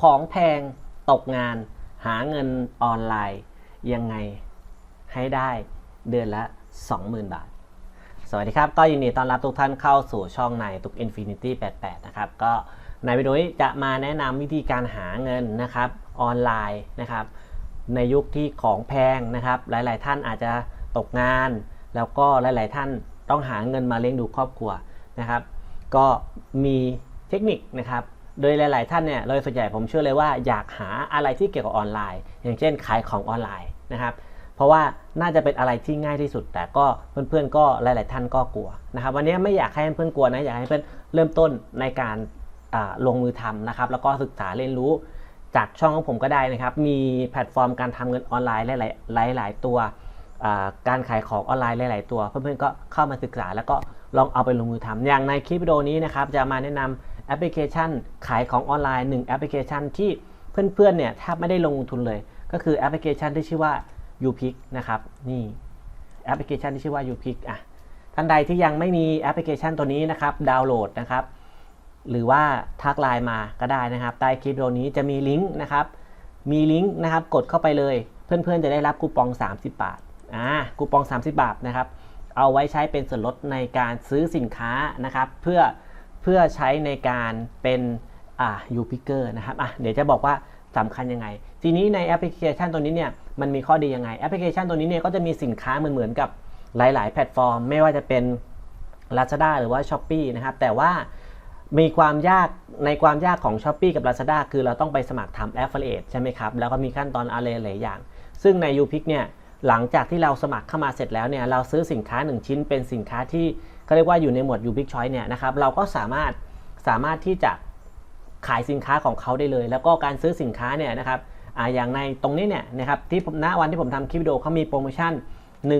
ของแพงตกงาน หาเงินออนไลน์ ยังไงให้ได้เดือนละ 20,000 บาท สวัสดีครับ ก็ยินดีต้อนรับทุกท่านเข้าสู่ช่องในตุก Infinity 88 นะครับ ก็ในวิดีโอนี้จะมาแนะนำวิธีการหาเงินนะครับออนไลน์นะครับ ในยุคที่ของแพงนะครับ หลาย ๆ ท่านอาจจะตกงาน แล้วก็หลาย ๆ ท่านต้องหาเงินมาเลี้ยงดูครอบครัวนะครับ ก็มีเทคนิคนะครับ โดยหลาย ๆ ท่านเนี่ยโดยส่วนใหญ่ผมเชื่อเลยว่าอยากหาอะไรที่เกี่ยวกับออนไลน์ อย่างเช่นขายของออนไลน์นะครับเพราะว่าน่าจะเป็นอะไรที่ง่ายที่สุด แต่ก็เพื่อน ๆ ก็หลาย ๆ ท่านก็กลัวนะครับวันนี้ไม่อยากให้เพื่อนๆกลัวนะอยากให้เพื่อนเริ่มต้นในการลงมือทำนะครับแล้วก็ศึกษาเรียนรู้จากช่องของผมก็ได้นะครับ มีแพลตฟอร์มการทำเงินออนไลน์หลาย ๆ หลาย ๆ ตัว การขายของออนไลน์หลาย ๆ ตัว เพื่อน ๆ ก็เข้ามาศึกษาแล้วก็ลองเอาไปลงมือทำอย่างในคลิปวิดีโอนี้นะครับจะมาแนะนำ แอปพลิเคชันขายของออนไลน์1แอปพลิเคชันที่เพื่อนๆเนี่ยแทบไม่ได้ลงทุนเลย ก็คือแอปพลิเคชันที่ชื่อว่า u p i c นะครับนี่แอปพลิเคชันที่ชื่อว่า u p i c อะท่านใดที่ยังไม่มีแอปพลิเคชันตัวนี้นะครับดาวน์โหลดนะครับหรือว่าทักไลน์มาก็ได้นะครับใต้คลิปวิดีโอนี้จะมีลิงก์นะครับมีลิงก์นะครับกดเข้าไปเลย เพื่อนๆจะได้รับคูปอง 30 บาทอ่าคูปอง 30 บาทนะครับเอาไว้ใช้เป็นส่วนลดในการซื้อสินค้านะครับ เพื่อ เพื่อใช้ในการเป็นอ่ายูพิเกอร์นะครับอะเดี๋ยวจะบอกว่าสำคัญยังไง ทีนี้ในแอปพลิเคชันตัวนี้เนี่ยมันมีข้อดียังไง แอปพลิเคชันตัวนี้เนี่ยก็จะมีสินค้าเหมือนเหมือนๆกับหลาย ๆ แพลตฟอร์ม ไม่ว่าจะเป็น Lazada หรือว่า s h อ p e e นะครับแต่ว่ามีความยากในความยากของ s h อ p e e กับ Lazada คือเราต้องไปสมัครทำ Affiliate ใช่ไหมครับ แล้วก็มีขั้นตอนอะไรหลายอย่าง ซึ่งใน u p i c เนี่ยหลังจากที่เราสมัครเข้ามาเสร็จแล้วเนี่ยเราซื้อสินค้า 1 ชิ้นเป็นสินค้าที่ เขาเรียกว่าอยู่ในหมวด u p i c Choice เนี่ยนะครับเราก็สามารถสามารถที่จะขายสินค้าของเขาได้เลย แล้วก็การซื้อสินค้าเนี่ยนะครับออย่างในตรงนี้เนี่ยนะครับที่ผมณวันที่ผมทำคลิปวิดีโอเขามีโปรโมชั่น 1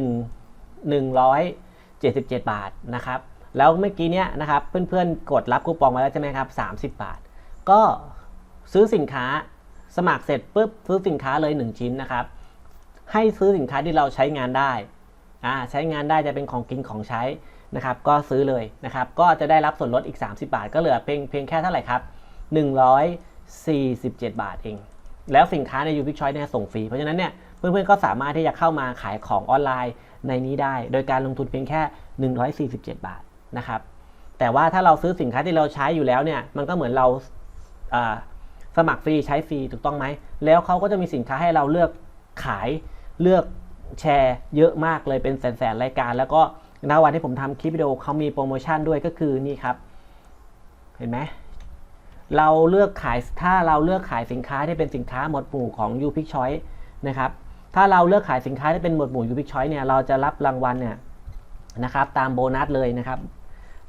177 บาทนะครับแล้วเมื่อกี้เนี่ยนะครับเพื่อนๆกดรับคูปองมาแล้วใช่ไหมครับ 30 บาท ก็ซื้อสินค้าสมัครเสร็จปุ๊บซื้อสินค้าเลย 1 ชิ้นนะครับ ให้ซื้อสินค้าที่เราใช้งานได้อ่าใช้งานได้จะเป็นของกินของใช้ นะครับก็ซื้อเลยนะครับก็จะได้รับส่วนลดอีก 30 บาท ก็เหลือเพียงเพียงแค่เท่าไหร่ครับ 147 บาทเอง แล้วสินค้าใน u p i c Choice เนี่ยส่งฟรี เพราะฉะนั้นเนี่ยเพื่อนๆก็สามารถที่จะเข้ามาขายของออนไลน์ในนี้ได้ โดยการลงทุนเพียงแค่ 147 บาทนะครับแต่ว่าถ้าเราซื้อสินค้าที่เราใช้อยู่แล้วเนี่ยมันก็เหมือนเราสมัครฟรีใช้ฟรีถูกต้องไหม แล้วเขาก็จะมีสินค้าให้เราเลือกขายเลือกแชร์เยอะมากเลยเป็นแสนๆรายการ แล้วก็ ณวันที่ผมทำคลิปวิดีโอเขามีโปรโมชั่นด้วยก็คือนี่ครับ เห็นไหมเราเลือกขายถ้าเราเลือกขายสินค้าที่เป็นสินค้าหมวดหมู่ของ u p i c Choice นะครับ ถ้าเราเลือกขายสินค้าที่เป็นหมวดหมู่ u p i c Choice เนี่ยเราจะรับรางวัลเนี่ยนะครับตามโบนัสเลยนะครับ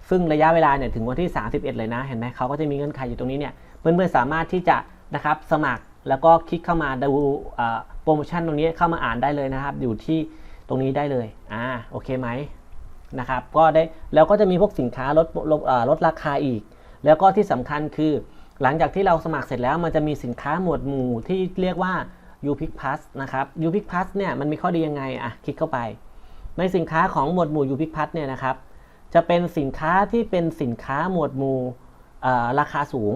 ซึ่งระยะเวลาเนี่ยถึงวันที่ 31 เลยนะ เห็นไหมเขาก็จะมีเงื่อนไขอยู่ตรงนี้เนี่ยเพื่อนๆสามารถที่จะนะครับสมัครแล้วก็คลิกเข้ามาดูโปรโมชั่นตรงนี้เข้ามาอ่านได้เลยนะครับ อยู่ที่ตรงนี้ได้เลยอ่าโอเคไหม นะครับก็ได้แล้วก็จะมีพวกสินค้าลดลดลดราคาอีก แล้วก็ที่สำคัญคือ หลังจากที่เราสมัครเสร็จแล้วมันจะมีสินค้าหมวดหมู่ที่เรียกว่า u p i c Plus นะครับ u p i c Plus เนี่ยมันมีข้อดียังไงอะคลิกเข้าไป ในสินค้าของหมวดหมู่ u p i c Plus เนี่ยนะครับจะเป็นสินค้าที่เป็นสินค้าหมวดหมู่ราคาสูง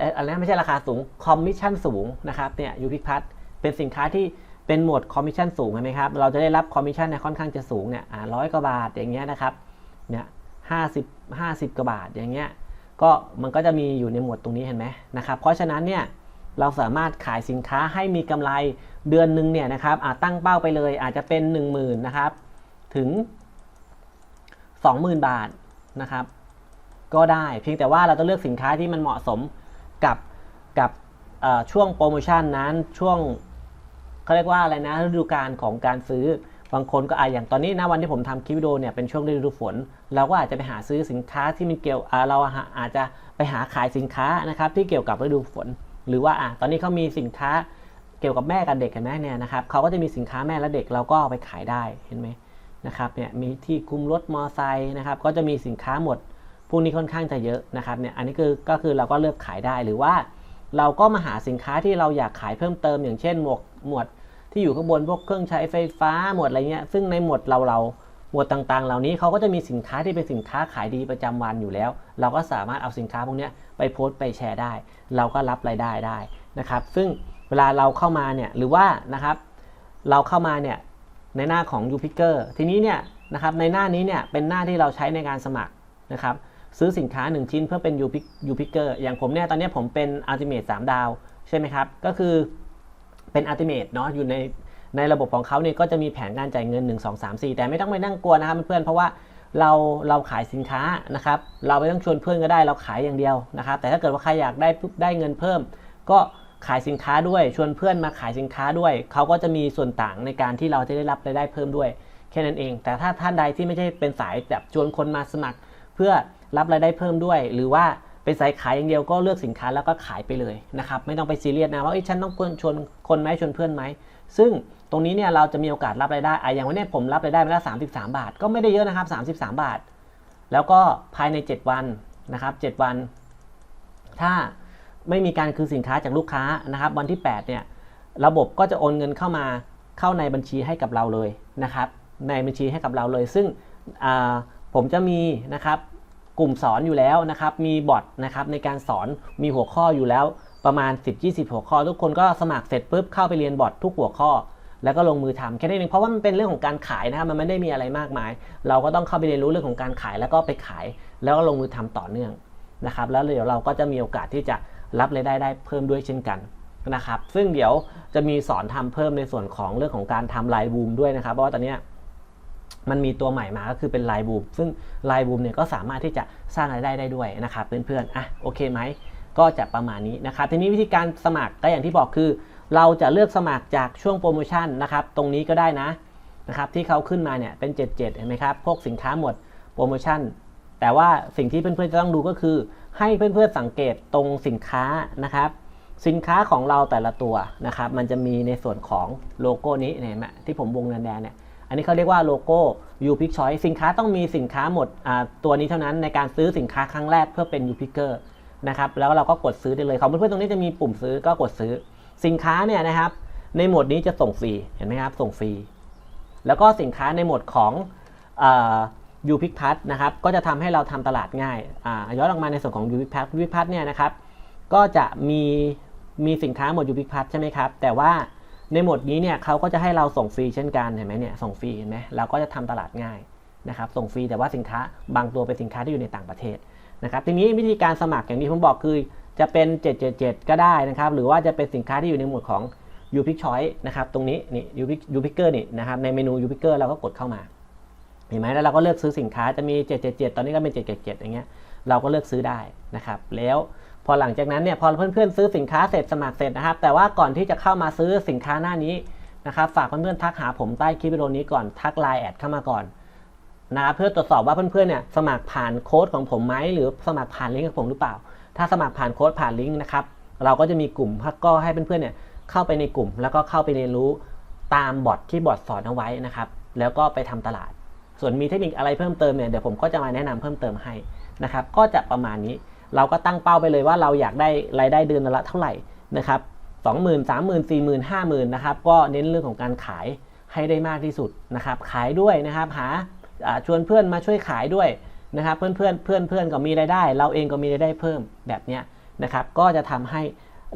อ่ออะไรนะไม่ใช่ราคาสูงคอมมิชชั่นสูงนะครับเนี่ย u p i c Plus เป็นสินค้าที่ เป็นหมวดคอมมิชชั่นสูงใช่ไหมครับ เราจะได้รับคอมมิชชั่นเนี่ยค่อนข้างจะสูงเนี่ยร้อยกว่าบาทอย่างเงี้ยนะครับ เนี่ยห้าสิบห้าสิบกว่าบาทอย่างเงี้ย ก็มันก็จะมีอยู่ในหมวดตรงนี้เห็นไหมนะครับ เพราะฉะนั้นเนี่ยเราสามารถขายสินค้าให้มีกำไรเดือนหนึ่งเนี่ยนะครับอาจตั้งเป้าไปเลยอาจจะเป็น 1 0,000นะครับ ถึง 20,000 บาทนะครับ ก็ได้เพียงแต่ว่าเราต้องเลือกสินค้าที่มันเหมาะสมกับกับช่วงโปรโมชั่นนั้นช่วง เขาเรียกว่าอะไรนะฤดูกาลของการซื้อบางคนก็อาอย่างตอนนี้นะวันที่ผมทำคลิปวิดีโอเนี่ยเป็นช่วงฤดูฝน เราก็อาจจะไปหาซื้อสินค้าที่มันเกี่ยวอ่าเราอาจจะไปหาขายสินค้านะครับที่เกี่ยวกับฤดูฝน หรือว่าอะตอนนี้เขามีสินค้าเกี่ยวกับแม่กับเด็กเห็นไหมเนี่ยนะครับเขาก็จะมีสินค้าแม่และเด็กเราก็เอาไปขายได้เห็นไหมนะครับเนี่ยมีที่คุมรถมอไซค์นะครับก็จะมีสินค้าหมดพวกนี้ค่อนข้างจะเยอะนะครับเนี่ยอันนี้คือก็คือเราก็เลือกขายได้หรือว่า เราก็มาหาสินค้าที่เราอยากขายเพิ่มเติม อย่างเช่นหมวกหมวด ที่อยู่ข้างบนพวกเครื่องใช้ไฟฟ้าหมวดอะไรเงี้ยซึ่งในหมวดเราเราหมวดต่างๆ เหล่านี้เขาก็จะมีสินค้าที่เป็นสินค้าขายดีประจำวันอยู่แล้ว เราก็สามารถเอาสินค้าพวกนี้ไปโพสต์ไปแชร์ได้ เราก็รับรายได้ได้นะครับ ซึ่งเวลาเราเข้ามาเนี่ยหรือว่านะครับเราเข้ามาเนี่ยในหน้าของ u p i c k e r ทีนี้เนี่ยนะครับในหน้านี้เนี่ยเป็นหน้าที่เราใช้ในการสมัครนะครับซื้อสินค้า 1 ชิ้นเพื่อเป็น u p i c k e r อย่างผมเนี่ยตอนนี้ผมเป็น Ultimate 3 ดาวใช่ไหมครับก็คือ เป็น Ultimate เนาะอยู่ในในระบบของเขาเนี่ยก็จะมีแผนการจ่ายเงิน 1 2 3 4 แต่ไม่ต้องไปนั่งกลัวนะครับเพื่อนเพราะว่าเราเราขายสินค้านะครับเราไม่ต้องชวนเพื่อนก็ได้เราขายอย่างเดียวนะครับแต่ถ้าเกิดว่าใครอยากได้ได้เงินเพิ่ม ก็ขายสินค้าด้วยชวนเพื่อนมาขายสินค้าด้วย เขาก็จะมีส่วนต่างในการที่เราจะได้รับรายได้เพิ่มด้วยแค่นั้นเอง แต่ถ้าท่านใดที่ไม่ใช่เป็นสายแบบชวนคนมาสมัคร เพื่อรับรายได้เพิ่มด้วย หรือว่า เป็นสายขายอย่างเดียวก็เลือกสินค้าแล้วก็ขายไปเลยนะครับไม่ต้องไปซีเรียสนะว่าฉันต้องชวนคนไหมชวนเพื่อนไหมซึ่งตรงนี้เนี่ยเราจะมีโอกาสรับรายได้อะอย่างวันนี้ผมรับรายได้มาแล้ว33 บาท ก็ไม่ได้เยอะนะครับ33 บาท แล้วก็ภายใน 7 วันนะครับ7วัน ถ้าไม่มีการคืนสินค้าจากลูกค้านะครับ วันที่ 8 เนี่ย ระบบก็จะโอนเงินเข้ามาเข้าในบัญชีให้กับเราเลยนะครับ ในบัญชีให้กับเราเลย ซึ่งผมจะมีนะครับ กลุ่มสอนอยู่แล้วนะครับ มีบอทนะครับในการสอนมีหัวข้ออยู่แล้วประมาณ 10-20 หัวข้อ ทุกคนก็สมัครเสร็จปุ๊บเข้าไปเรียนบอททุกหัวข้อ แล้วก็ลงมือทำแค่นี้เองเพราะว่ามันเป็นเรื่องของการขายนะครับมันไม่ได้มีอะไรมากมาย เราก็ต้องเข้าไปเรียนรู้เรื่องของการขายแล้วก็ไปขาย แล้วก็ลงมือทำต่อเนื่องนะครับแล้วเดี๋ยวเราก็จะมีโอกาสที่จะรับรายได้ได้เพิ่มด้วยเช่นกันนะครับ ซึ่งเดี๋ยวจะมีสอนทำเพิ่มในส่วนของเรื่องของการทำไลน์บูมด้วยนะครับ เพราะว่าตอนนี้ มันมีตัวใหม่มาก็คือเป็นไลน์บูมซึ่งไลน์บูมเนี่ยก็สามารถที่จะสร้างรายได้ได้ด้วยนะครับเพื่อนๆอะโอเคไหมก็จะประมาณนี้นะครับทีนี้วิธีการสมัครก็อย่างที่บอกคือ เราจะเลือกสมัครจากช่วงโปรโมชั่นนะครับตรงนี้ก็ได้นะนะครับที่เขาขึ้นมาเนี่ยเป็น 77 เห็นไหมครับพวกสินค้าหมดโปรโมชั่น แต่ว่าสิ่งที่เพื่อนๆจะต้องดูก็คือ ให้เพื่อนๆสังเกตตรงสินค้านะครับสินค้าของเราแต่ละตัวนะครับมันจะมีในส่วนของโลโก้นี้เห็นไหมที่ผมวงแดงๆเนี่ย อันนี้เขาเรียกว่าโลโก้ u p i c Choice สินค้าต้องมีสินค้าหมดตัวนี้เท่านั้นในการซื้อสินค้าครั้งแรกเพื่อเป็น u p i c k e r นะครับแล้วเราก็กดซื้อได้เลยของเพื่อนๆตรงนี้จะมีปุ่มซื้อก็กดซื้อ สินค้าเนี่ยนะครับ ในหมวดนี้จะส่งฟรีเห็นไหมครับส่งฟรี แล้วก็สินค้าในหมวดของยูพิกพัทนะครับก็จะทำให้เราทำตลาดง่ายย้อนออกมาในส่วนของยูพิกพัทยูพิกพัทเนี่ยนะครับก็จะมีมีสินค้าหมวดยูพิกพัทใช่ไหมครับแต่ว่า ในหมวดนี้เนี่ยเขาก็จะให้เราส่งฟรีเช่นกันเห็นไหมเนี่ยส่งฟรีเห็นไหมเราก็จะทำตลาดง่ายนะครับส่งฟรีแต่ว่าสินค้าบางตัวเป็นสินค้าที่อยู่ในต่างประเทศนะครับทีนี้วิธีการสมัครอย่างที่ผมบอกคือจะเป็น 777 ก็ได้นะครับ หรือว่าจะเป็นสินค้าที่อยู่ในหมวดของ u p i c Choice นะครับ ตรงนี้นี่ u p i c u p i c e r นี่นะครับในเมนู u p i c e r เราก็กดเข้ามา เห็นไหมแล้วเราก็เลือกซื้อสินค้าจะมี 777 ตอนนี้ก็เป็น 777 อย่างเงี้ยเราก็เลือกซื้อได้นะครับ แล้ว พอหลังจากนั้นเนี่ยพอเพื่อนๆซื้อสินค้าเสร็จสมัครเสร็จนะครับ แต่ว่าก่อนที่จะเข้ามาซื้อสินค้าหน้านี้นะครับฝากเพื่อนๆทักหาผมใต้คลิปวิดีโอนี้ก่อนทักไลน์แอดเข้ามาก่อนนะครับเพื่อตรวจสอบว่าเพื่อนๆเนี่ยสมัครผ่านโค้ดของผมไหมหรือสมัครผ่านลิงก์ของผมหรือเปล่า ถ้าสมัครผ่านโค้ดผ่านลิงก์นะครับเราก็จะมีกลุ่มพักก็ให้เพื่อนๆเนี่ยเข้าไปในกลุ่ม แล้วก็เข้าไปเรียนรู้ตามบอทที่บอทสอนเอาไว้นะครับแล้วก็ไปทำตลาด ส่วนมีเทคนิคอะไรเพิ่มเติมเนี่ยเดี๋ยวผมก็จะมาแนะนำเพิ่มเติมให้นะครับก็จะประมาณนี้ เราก็ตั้งเป้าไปเลยว่าเราอยากได้รายได้เดือนละเท่าไหร่นะครับสองหมื่นสามหมื่นสี่หมื่นห้าหมื่นนะครับก็เน้นเรื่องของการขายให้ได้มากที่สุดนะครับขายด้วยนะครับหาชวนเพื่อนมาช่วยขายด้วยนะครับเพื่อนเพื่อนเพื่อนเพื่อนก็มีรายได้ เราเองก็มีรายได้เพิ่มแบบนี้นะครับก็จะทำให้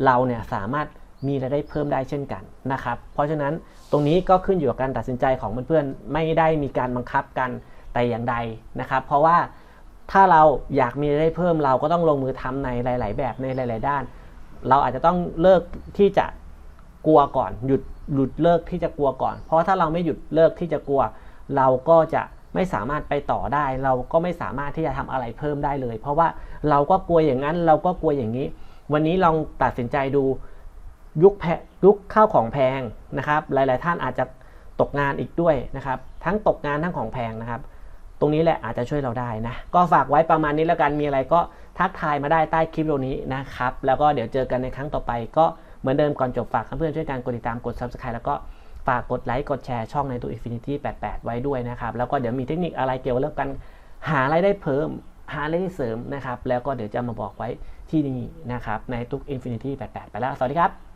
เราเนี่ยสามารถมีรายได้เพิ่มได้เช่นกันนะครับเพราะฉะนั้นตรงนี้ก็ขึ้นอยู่กับการตัดสินใจของเพื่อนๆไม่ได้มีการบังคับกันแต่อย่างใดนะครับ เพราะว่า ถ้าเราอยากมีรายได้เพิ่มเราก็ต้องลงมือทำในหลาย ๆ แบบในหลาย ๆ ด้าน เราอาจจะต้องเลิกที่จะกลัวก่อนหยุดหยุดเลิกที่จะกลัวก่อน เพราะถ้าเราไม่หยุดเลิกที่จะกลัว เราก็จะไม่สามารถไปต่อได้ เราก็ไม่สามารถที่จะทำอะไรเพิ่มได้เลย เพราะว่าเราก็กลัวอย่างนั้น เราก็กลัวอย่างนี้ วันนี้ลองตัดสินใจดูยุคแพยุคข้าวของแพงนะครับ หลาย ๆ ท่านอาจจะตกงานอีกด้วยนะครับ ทั้งตกงานทั้งของแพงนะครับ ตรงนี้แหละอาจจะช่วยเราได้นะ ก็ฝากไว้ประมาณนี้แล้วกันมีอะไรก็ทักทายมาได้ใต้คลิปวิดีโอนี้นะครับ แล้วก็เดี๋ยวเจอกันในครั้งต่อไป ก็เหมือนเดิมก่อนจบฝากเพื่อนๆช่วยกันกดติดตามกด subscribe แล้วก็ฝากกดไลค์กดแชร์ช่องในตัว Infinity 88 ไว้ด้วยนะครับ แล้วก็เดี๋ยวมีเทคนิคอะไรเกี่ยวกับเรื่องการหารายได้เพิ่ม หารายได้เสริมนะครับ แล้วก็เดี๋ยวจะมาบอกไว้ที่นี่นะครับ ในทุก Infinity 88 ไปแล้ว สวัสดีครับ